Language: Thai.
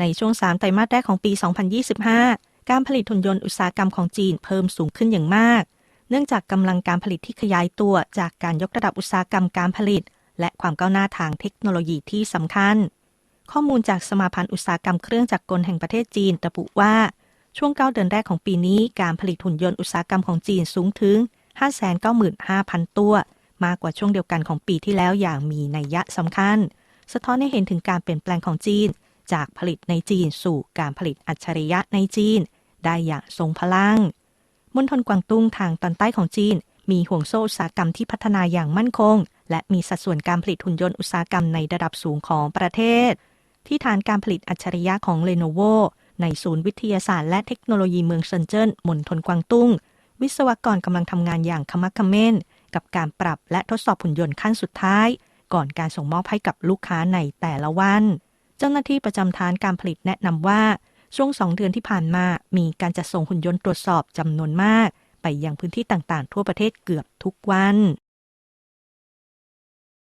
ในช่วง3ไตรมาสแรกของปี 2025 การผลิตหุ่นยนต์อุตสาหกรรมของจีนเพิ่มสูงขึ้นอย่างมาก เนื่องจากกำลังการผลิตที่ขยายตัวจากการยกระดับอุตสาหกรรมการผลิต และความก้าวหน้าทางเทคโนโลยีที่สำคัญ ข้อมูลจากสมาพันธ์อุตสาหกรรมเครื่องจักรกลแห่งประเทศจีนระบุว่า ช่วง 9 เดือนแรกของปีนี้ การผลิตหุ่นยนต์อุตสาหกรรมของจีนสูงถึง 595,000 ตัว มากกว่าช่วงเดียวกันของปีที่แล้วอย่างมีนัยยะสำคัญ สะท้อนให้เห็นถึงการเปลี่ยนแปลงของจีน จากผลิตในจีนสู่การผลิตอัจฉริยะในจีน ได้อย่างทรงพลังมณฑลกวางตุ้งทางตอนใต้ของจีน มีห่วงโซ่อุตสาหกรรมที่พัฒนาอย่างมั่นคง และมีสัดส่วนการผลิตหุ่นยนต์อุตสาหกรรมในระดับสูงของประเทศ ที่ฐานการผลิตอัจฉริยะของเลโนโวในศูนย์วิทยาศาสตร์และเทคโนโลยีเมืองเซินเจิ้นมณฑลกวางตุ้ง วิศวกรกำลังทำงานอย่างขมักขม้น กับการปรับและทดสอบหุ่นยนต์ขั้นสุดท้าย ก่อนการส่งมอบให้กับลูกค้าในแต่ละวัน เจ้าหน้าที่ประจำฐานการผลิตแนะนำว่า ช่วงสองเดือนที่ผ่านมามีการจัดส่งหุ่นยนต์ตรวจสอบจำนวนมาก ไปยังพื้นที่ต่างๆ ทั่วประเทศเกือบทุกวัน